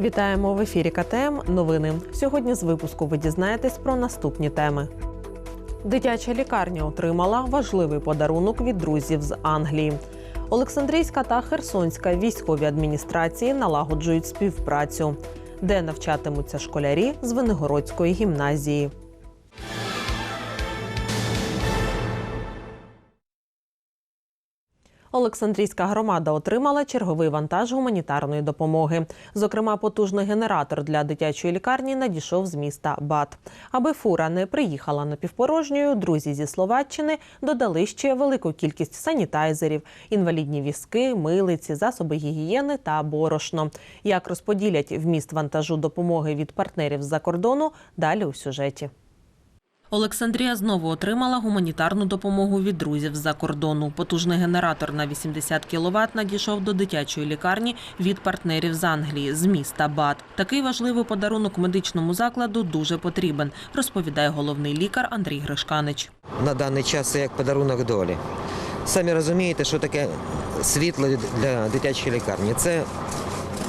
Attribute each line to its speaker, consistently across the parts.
Speaker 1: Вітаємо в ефірі КТМ. Новини. Сьогодні з випуску ви дізнаєтесь про наступні теми. Дитяча лікарня отримала важливий подарунок від друзів з Англії. Олександрійська та Херсонська військові адміністрації налагоджують співпрацю, де навчатимуться школярі з Венигородської гімназії. Олександрійська громада отримала черговий вантаж гуманітарної допомоги. Зокрема, потужний генератор для дитячої лікарні надійшов з міста Бат. Аби фура не приїхала напівпорожньою, друзі зі Словаччини додали ще велику кількість санітайзерів, інвалідні візки, милиці, засоби гігієни та борошно. Як розподілять вміст вантажу допомоги від партнерів з-за кордону, далі у сюжеті. Олександрія знову отримала гуманітарну допомогу від друзів з-за кордону. Потужний генератор на 80 кВт надійшов до дитячої лікарні від партнерів з Англії з міста Бат. Такий важливий подарунок медичному закладу дуже потрібен, розповідає головний лікар Андрій Гришканич.
Speaker 2: на даний час це як подарунок долі. Самі розумієте, що таке світло для дитячої лікарні. Це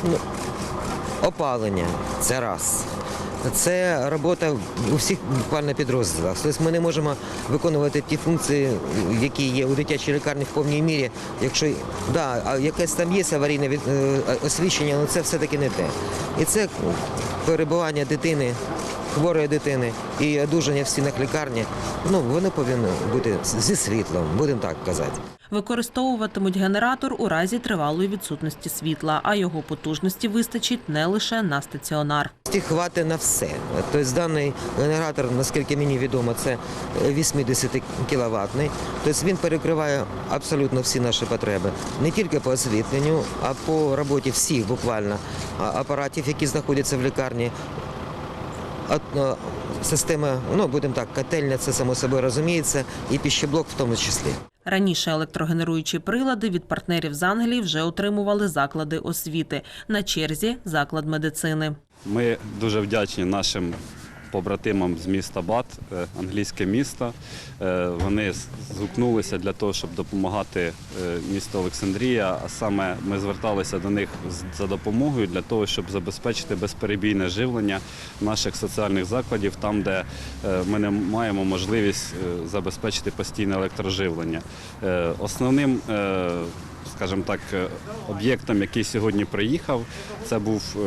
Speaker 2: ну, опалення, це раз. Це робота у всіх буквально підрозділах. Тобто ми не можемо виконувати ті функції, які є у дитячій лікарні в повній мірі. Якщо да, якесь там є аварійне е, освіщення, але це все-таки не те. І це перебування дитини, хворої дитини і одужання в стінах лікарні, ну вони повинні бути зі світлом, будемо так казати.
Speaker 1: Використовуватимуть генератор у разі тривалої відсутності світла, а його потужності вистачить не лише на стаціонар.
Speaker 2: Ті хватить на все. Тобто даний генератор, наскільки мені відомо, це 80 кіловатний. Тобто він перекриває абсолютно всі наші потреби. Не тільки по освітленню, а по роботі всіх буквально апаратів, які знаходяться в лікарні. Система, ну будемо так, котельня, це само собою розуміється, і піщеблок в тому числі.
Speaker 1: Раніше електрогенеруючі прилади від партнерів з Англії вже отримували заклади освіти. На черзі заклад медицини.
Speaker 3: Ми дуже вдячні нашим побратимам з міста Бат, е, англійське місто. Е, Вони згукнулися для того, щоб допомагати е, місту Олександрія. А саме ми зверталися до них за допомогою для того, щоб забезпечити безперебійне живлення наших соціальних закладів, там, де ми не маємо можливість забезпечити постійне електроживлення. Основним скажімо так, е, об'єктом, який сьогодні приїхав, це був е,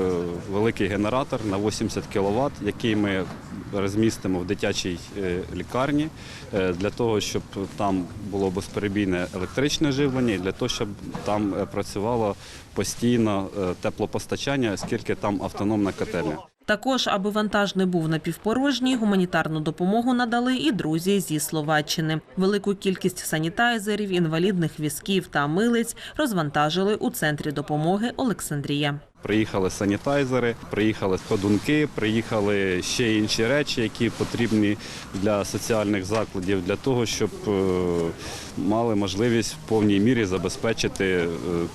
Speaker 3: великий генератор на 80 кВт, який ми розмістимо в дитячій е, лікарні для того, щоб там було безперебійне електричне живлення і для того, щоб там працювало постійно теплопостачання, оскільки там автономна котельня.
Speaker 1: Також, аби вантаж не був напівпорожній, гуманітарну допомогу надали і друзі зі Словаччини. Велику кількість санітайзерів, інвалідних візків та милиць розвантажили у центрі допомоги Олександрія.
Speaker 3: Приїхали санітайзери, приїхали ходунки, приїхали ще інші речі, які потрібні для соціальних закладів, для того, щоб е, мали можливість в повній мірі забезпечити е,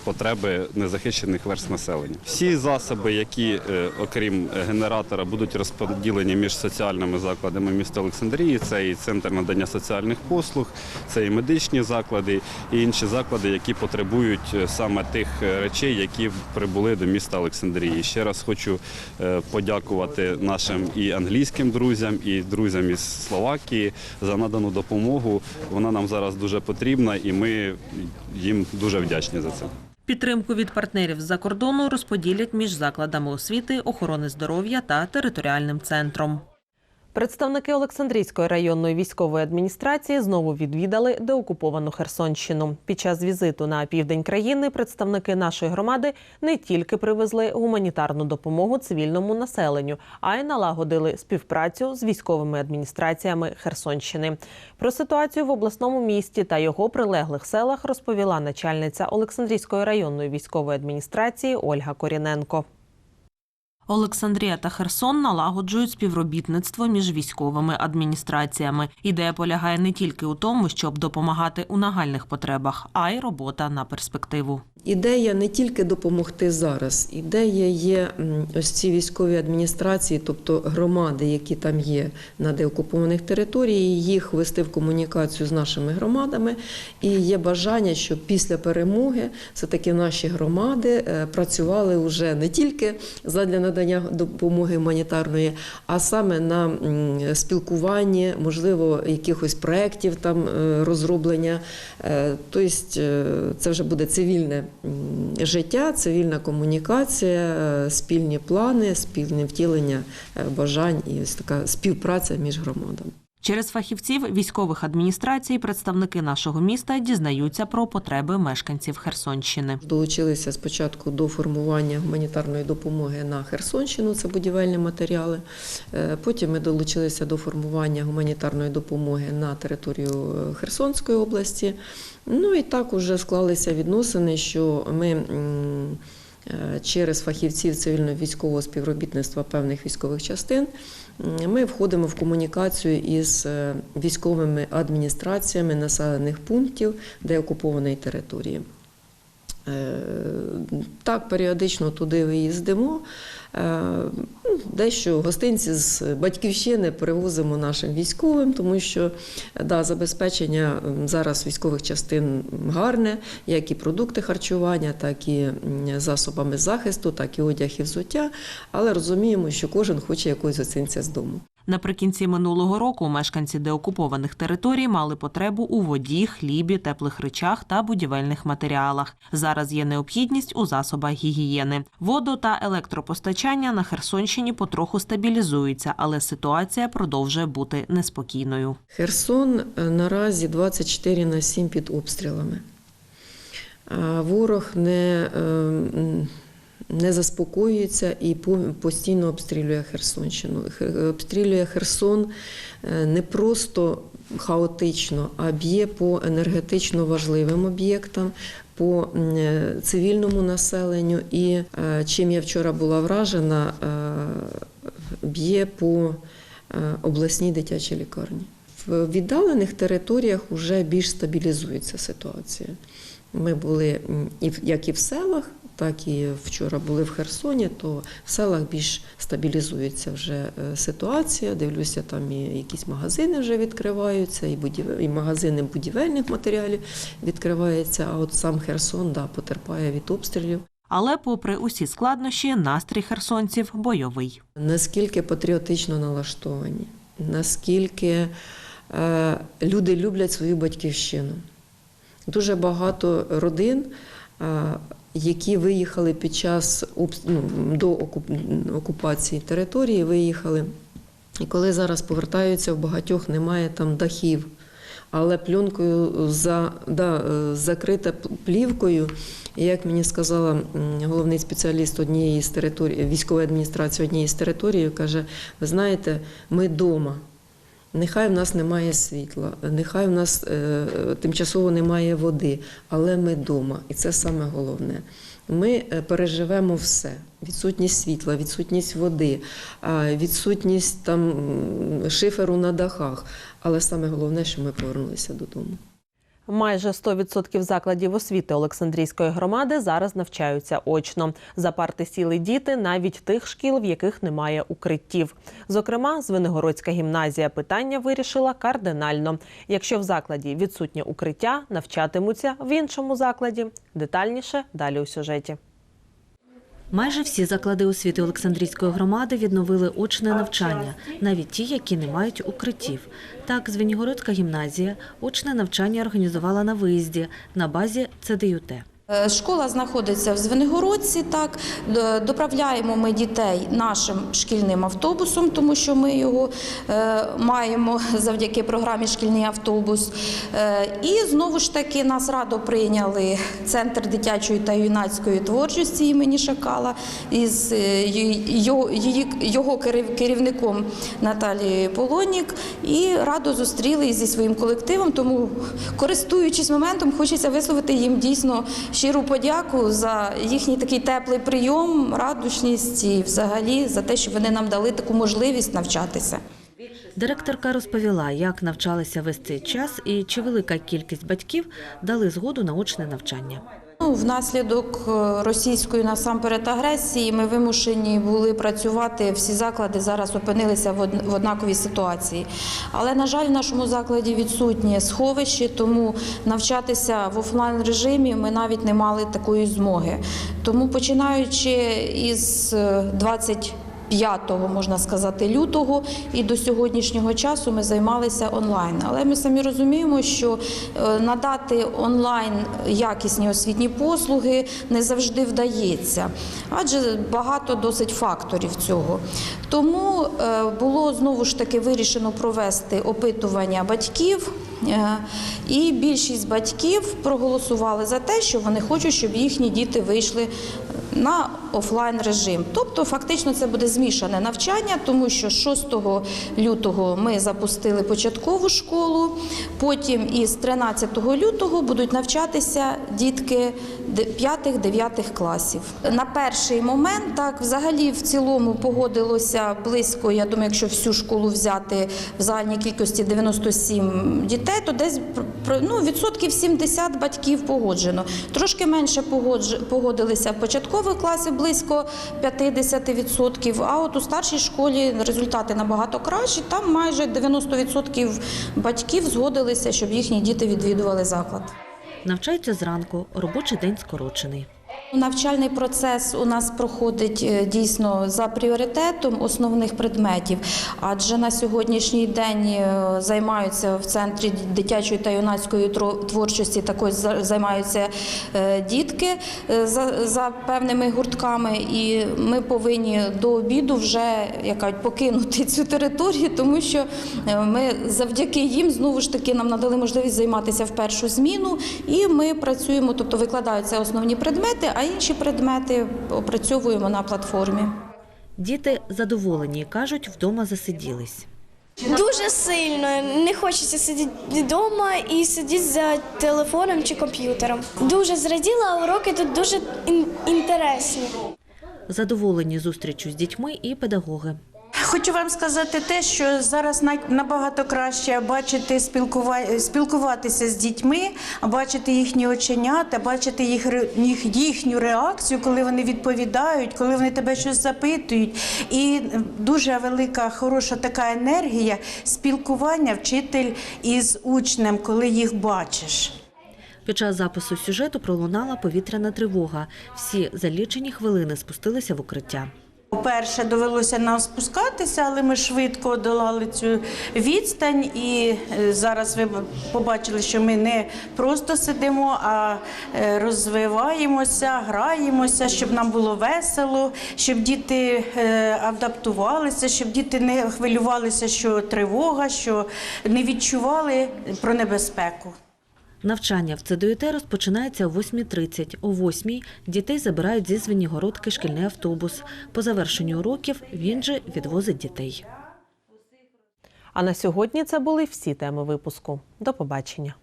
Speaker 3: потреби незахищених верст населення. Всі засоби, які, е, окрім генератора, будуть розподілені між соціальними закладами міста Олександрії, це і центр надання соціальних послуг, це і медичні заклади, і інші заклади, які потребують саме тих речей, які прибули до міста Олександрії. Ще раз хочу е, подякувати нашим і англійським друзям, і друзям із Словакії за надану допомогу. Вона нам зараз дуже потрібна, і ми їм дуже вдячні за це.
Speaker 1: Підтримку від партнерів з-за кордону розподілять між закладами освіти, охорони здоров'я та територіальним центром. Представники Олександрійської районної військової адміністрації знову відвідали деокуповану Херсонщину. Під час візиту на південь країни представники нашої громади не тільки привезли гуманітарну допомогу цивільному населенню, а й налагодили співпрацю з військовими адміністраціями Херсонщини. Про ситуацію в обласному місті та його прилеглих селах розповіла начальниця Олександрійської районної військової адміністрації Ольга Коріненко. Олександрія та Херсон налагоджують співробітництво між військовими адміністраціями. Ідея полягає не тільки у тому, щоб допомагати у нагальних потребах, а й робота на перспективу.
Speaker 4: Ідея не тільки допомогти зараз, ідея є ось ці військові адміністрації, тобто громади, які там є на деокупованих територіях, їх вести в комунікацію з нашими громадами. І є бажання, щоб після перемоги все таки наші громади е, працювали вже не тільки задля надання допомоги гуманітарної, а саме на спілкуванні, можливо, якихось проєктів там е, розроблення. Тобто це вже буде цивільне життя, цивільна комунікація, е, спільні плани, спільне втілення е, бажань і ось така співпраця між громадами.
Speaker 1: Через фахівців військових адміністрацій представники нашого міста дізнаються про потреби мешканців Херсонщини.
Speaker 4: Долучилися спочатку до формування гуманітарної допомоги на Херсонщину, це будівельні матеріали. Е, Потім ми долучилися до формування гуманітарної допомоги на територію Херсонської області. Ну і так уже склалися відносини, що ми. е, Через фахівців цивільно-військового співробітництва певних військових частин ми входимо в комунікацію із е, військовими адміністраціями населених пунктів деокупованої території. Е, Так, періодично туди виїздимо. Е, ну, Дещо гостинці з батьківщини привозимо нашим військовим, тому що да, забезпечення зараз військових частин гарне, як і продукти харчування, так і засобами захисту, так і одяг і взуття. Але розуміємо, що кожен хоче якогось гостинця з дому.
Speaker 1: Наприкінці минулого року мешканці деокупованих територій мали потребу у воді, хлібі, теплих речах та будівельних матеріалах. Зараз є необхідність у засобах гігієни. Воду та електропостачання на Херсонщині потроху стабілізуються, але ситуація продовжує бути неспокійною.
Speaker 4: Херсон е, наразі 24 на 7 під обстрілами. Ворог не, е, не заспокоюється і постійно обстрілює Херсонщину. Обстрілює Херсон е, не просто хаотично, а б'є по енергетично важливим об'єктам, по е, цивільному населенню. І е, чим я вчора була вражена, е, б'є по е, обласній дитячій лікарні. В віддалених територіях вже більш стабілізується ситуація. Ми були як і в селах, так і вчора були в Херсоні, то в селах більш стабілізується вже е, ситуація. Дивлюся, там і якісь магазини вже відкриваються, і, будів... і магазини будівельних матеріалів відкриваються. А от сам Херсон да, потерпає від обстрілів.
Speaker 1: Але, попри усі складнощі, настрій херсонців бойовий.
Speaker 4: наскільки патріотично налаштовані, наскільки е, люди люблять свою батьківщину. Дуже багато родин, е, які виїхали під час ну, до окупації території, виїхали. І коли зараз повертаються, в багатьох немає там дахів. Але пленкою за, да, закрита плівкою, як мені сказала головний спеціаліст однієї з територій, військової адміністрації однієї з територій, каже: ви знаєте, ми вдома. Нехай в нас немає світла, нехай в нас е, тимчасово немає води, але ми вдома, і це саме головне. Ми е, переживемо все: відсутність світла, відсутність води, відсутність там шиферу на дахах. Але саме головне, що ми повернулися додому.
Speaker 1: Майже 100% закладів освіти Олександрійської громади зараз навчаються очно. За парти сіли діти навіть тих шкіл, в яких немає укриттів. Зокрема, Звенигородська гімназія питання вирішила кардинально. Якщо в закладі відсутнє укриття, навчатимуться в іншому закладі. Детальніше далі у сюжеті.
Speaker 5: Майже всі заклади освіти Олександрійської громади відновили очне навчання, навіть ті, які не мають укриттів. Так, Звенігородська гімназія очне навчання організувала на виїзді на базі ЦДЮТ.
Speaker 6: Е, Школа знаходиться в Звенигородці. Так доправляємо ми дітей нашим шкільним автобусом, тому що ми його е, маємо завдяки програмі Шкільний автобус. Е, і знову ж таки нас радо прийняли центр дитячої та юнацької творчості імені Шакала із його, керівником Наталією Полонік. І радо зустріли зі своїм колективом. Тому, користуючись моментом, хочеться висловити їм дійсно щиру подяку за їхній такий теплий прийом, радушність і взагалі за те, що вони нам дали таку можливість навчатися.
Speaker 5: Директорка розповіла, як навчалися весь цей час і чи велика кількість батьків дали згоду на очне навчання.
Speaker 6: Ну, внаслідок е, російської насамперед агресії ми вимушені були працювати. Всі заклади зараз опинилися в однаковій ситуації. Але, на жаль, в нашому закладі відсутнє сховище, тому навчатися в офлайн режимі ми навіть не мали такої змоги. Тому починаючи із е, 20 5 можна сказати лютого і до сьогоднішнього часу ми займалися онлайн. Але ми самі розуміємо, що е, надати онлайн якісні освітні послуги не завжди вдається, адже багато досить факторів цього. Тому е, було знову ж таки вирішено провести опитування батьків. Е, І більшість батьків проголосували за те, що вони хочуть, щоб їхні діти вийшли на офлайн режим. Тобто, фактично, це буде змішане навчання, тому що 6 лютого ми запустили початкову школу. Потім із 13 лютого будуть навчатися дітки 5-9 класів. На перший момент так взагалі в цілому погодилося близько. Я думаю, якщо всю школу взяти в загальній кількості 97 дітей, то десь ну, відсотків 70 батьків погоджено. Трошки менше погодилися в початкових класів, близько 50%, А от у старшій школі результати набагато кращі. Там майже 90% батьків згодилися, щоб їхні діти відвідували заклад.
Speaker 5: Навчаються зранку, робочий день скорочений.
Speaker 6: Навчальний процес у нас проходить е, дійсно за пріоритетом основних предметів, адже на сьогоднішній день е, займаються в центрі дитячої та юнацької творчості, також займаються е, дітки за, за певними гуртками, і ми повинні до обіду вже як кажуть, покинути цю територію, тому що ми завдяки їм знову ж таки нам надали можливість займатися в першу зміну, і ми працюємо, тобто викладаються основні предмети, а інші предмети опрацьовуємо на платформі.
Speaker 5: Діти задоволені, кажуть, вдома засиділись.
Speaker 7: Дуже сильно не хочеться сидіти вдома і сидіти за телефоном чи комп'ютером. Дуже зраділа, а уроки тут дуже інтересні.
Speaker 5: Задоволені зустрічю з дітьми і педагоги.
Speaker 8: Хочу вам сказати те, що зараз набагато краще бачити спілкува... спілкуватися з дітьми, бачити їхні оченята, бачити їх... їх їхню реакцію, коли вони відповідають, коли вони тебе щось запитують. І дуже велика, хороша така енергія спілкування вчитель із учнем, коли їх бачиш.
Speaker 5: Під час запису сюжету пролунала повітряна тривога. Всі за лічені хвилини спустилися в укриття.
Speaker 8: Перше довелося нам спускатися, але ми швидко долали цю відстань. І е, зараз ви побачили, що ми не просто сидимо, а е, розвиваємося, граємося, щоб нам було весело, щоб діти е, адаптувалися, щоб діти не хвилювалися, що тривога, що не відчували про небезпеку.
Speaker 5: Навчання в ЦДЮТ розпочинається о 8.30. О 8.00 дітей забирають зі Звенігородки шкільний автобус. По завершенню уроків він же відвозить дітей.
Speaker 1: А на сьогодні це були всі теми випуску. До побачення.